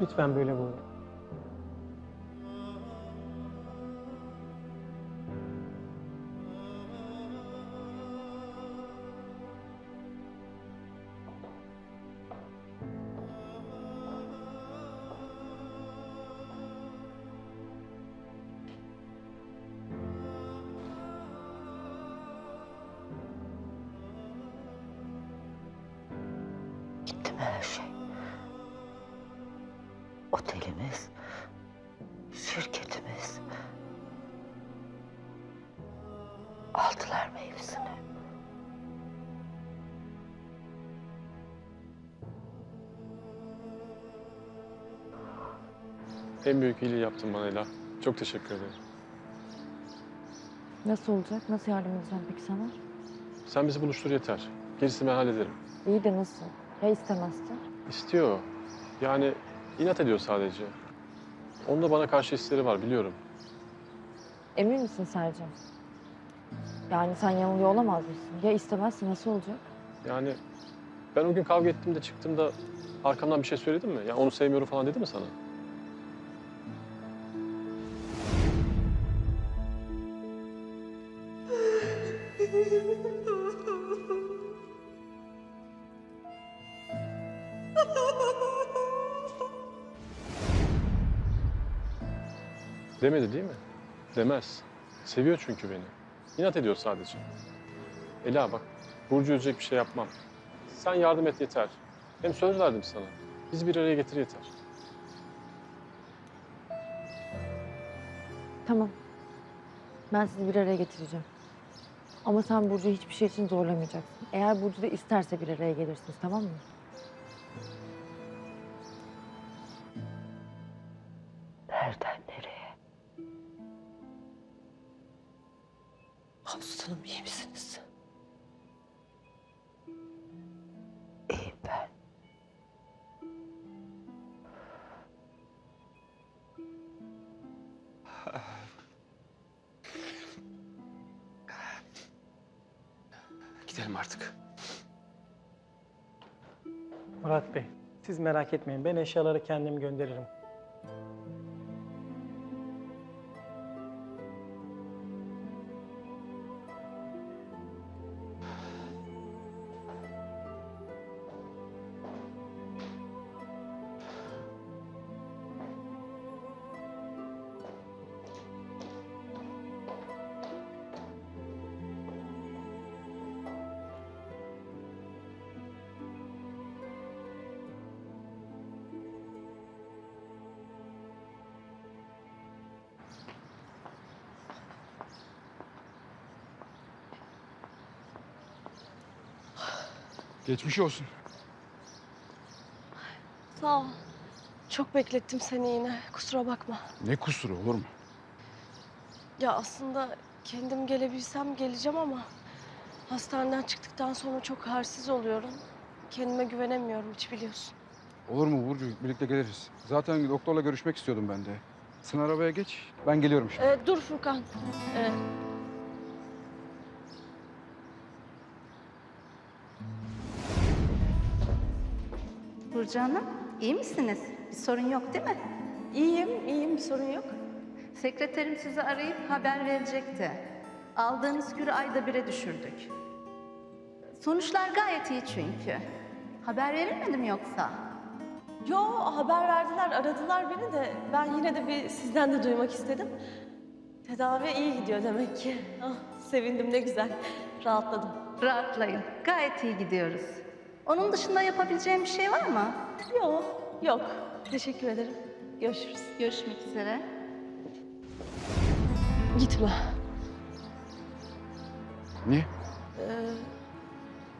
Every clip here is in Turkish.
Lütfen böyle buyurun. Otelimiz, şirketimiz. Aldılar mı hepsini? En büyük iyiliği yaptın bana Ela. Çok teşekkür ederim. Nasıl olacak? Nasıl yardım edeceğim peki sana? Sen bizi buluştur yeter. Gerisini ben hallederim. İyi de nasıl? Ya istemezse? İstiyor. Yani inat ediyor sadece. Onun da bana karşı hisleri var biliyorum. Emin misin Sercan? Yani sen yanılıyor olamaz mısın? Ya istemezse nasıl olacak? Yani ben o gün kavga ettiğimde çıktığımda arkamdan bir şey söyledim mi? Ya onu sevmiyorum falan dedi mi sana? Demedi değil mi? Demez. Seviyor çünkü beni. İnat ediyor sadece. Ela bak, Burcu üzecek bir şey yapmam. Sen yardım et yeter. Hem söz verdim sana. Bizi bir araya getir yeter. Tamam. Ben sizi bir araya getireceğim. Ama sen Burcu'yu hiçbir şey için zorlamayacaksın. Eğer Burcu da isterse bir araya gelirsiniz tamam mı? Aslanım iyi misiniz? İyiyim ben. Gidelim artık. Murat Bey, siz merak etmeyin. Ben eşyaları kendim gönderirim. Geçmiş olsun. Sağ ol. Çok beklettim seni yine. Kusura bakma. Ne kusuru olur mu? Ya aslında kendim gelebilsem geleceğim ama hastaneden çıktıktan sonra çok halsiz oluyorum. Kendime güvenemiyorum hiç biliyorsun. Olur mu Burcu? Birlikte geliriz. Zaten doktorla görüşmek istiyordum ben de. Sen arabaya geç. Ben geliyorum şimdi. Ee, dur Furkan. Ee, Burcu Hanım, iyi misiniz? Bir sorun yok değil mi? iyiyim, iyiyim. Bir sorun yok. Sekreterim sizi arayıp haber verecekti. Aldığınız kürü ayda bire düşürdük. Sonuçlar gayet iyi çünkü. Haber verilmedim yoksa? Yo haber verdiler, aradılar beni de ben yine de bir sizden de duymak istedim. Tedavi iyi gidiyor demek ki. Ah, sevindim ne güzel. Rahatladım. Rahatlayın, gayet iyi gidiyoruz. Onun dışında yapabileceğim bir şey var mı? Yok, yok. Teşekkür ederim. Görüşürüz. Görüşmek üzere. Gitme. Niye? Ee,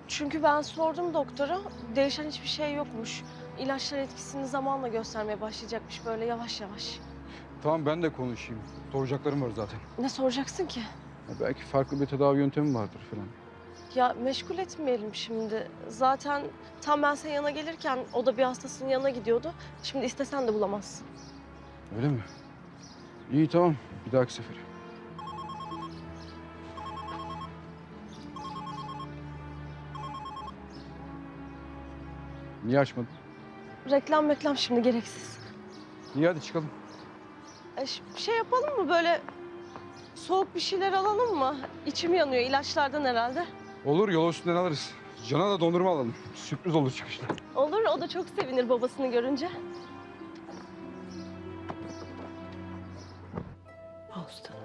çünkü ben sordum doktora, değişen hiçbir şey yokmuş. İlaçlar etkisini zamanla göstermeye başlayacakmış böyle yavaş yavaş. Tamam ben de konuşayım. Soracaklarım var zaten. Ne soracaksın ki? Ya belki farklı bir tedavi yöntemi vardır falan. Ya meşgul etmeyelim şimdi. Zaten tam ben senin yanına gelirken o da bir hastasının yanına gidiyordu. Şimdi istesen de bulamazsın. Öyle mi? İyi tamam. Bir dahaki sefere. Niye açmadın? Reklam reklam şimdi gereksiz. İyi hadi çıkalım. E, şey yapalım mı böyle soğuk bir şeyler alalım mı? İçim yanıyor ilaçlardan herhalde. Olur yol üstünden alırız. Cana da dondurma alalım. Sürpriz olur çıkışta. Olur o da çok sevinir babasını görünce. Ağustos.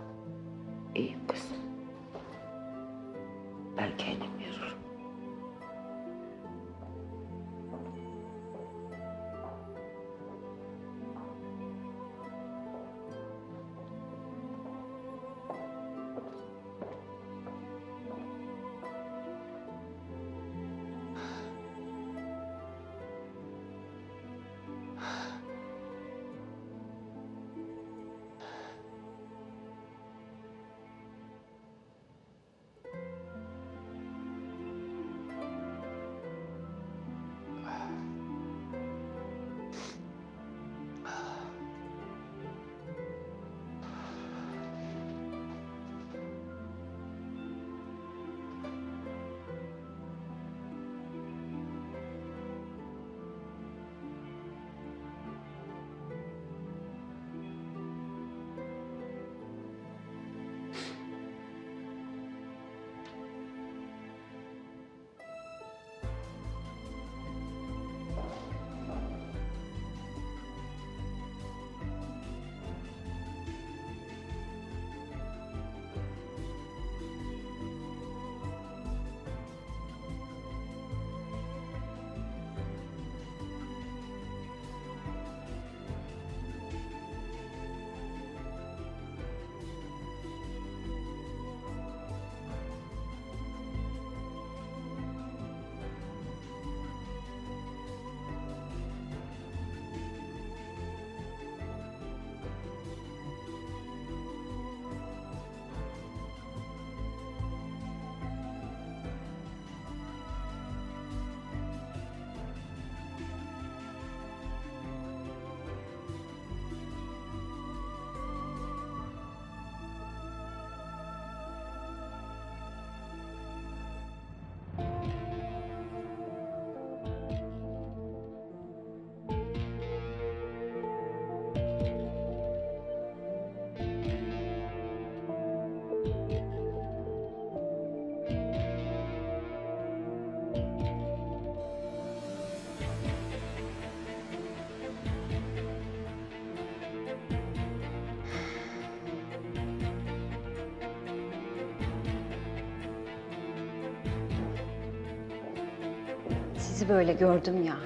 Sizi böyle gördüm ya.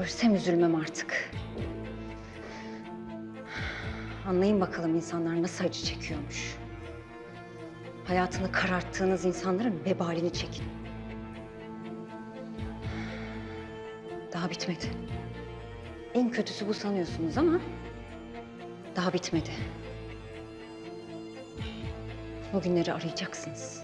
Ölsem üzülmem artık. Anlayın bakalım insanlar nasıl acı çekiyormuş. Hayatını kararttığınız insanların vebalini çekin. Daha bitmedi. En kötüsü bu sanıyorsunuz ama daha bitmedi. O günleri arayacaksınız.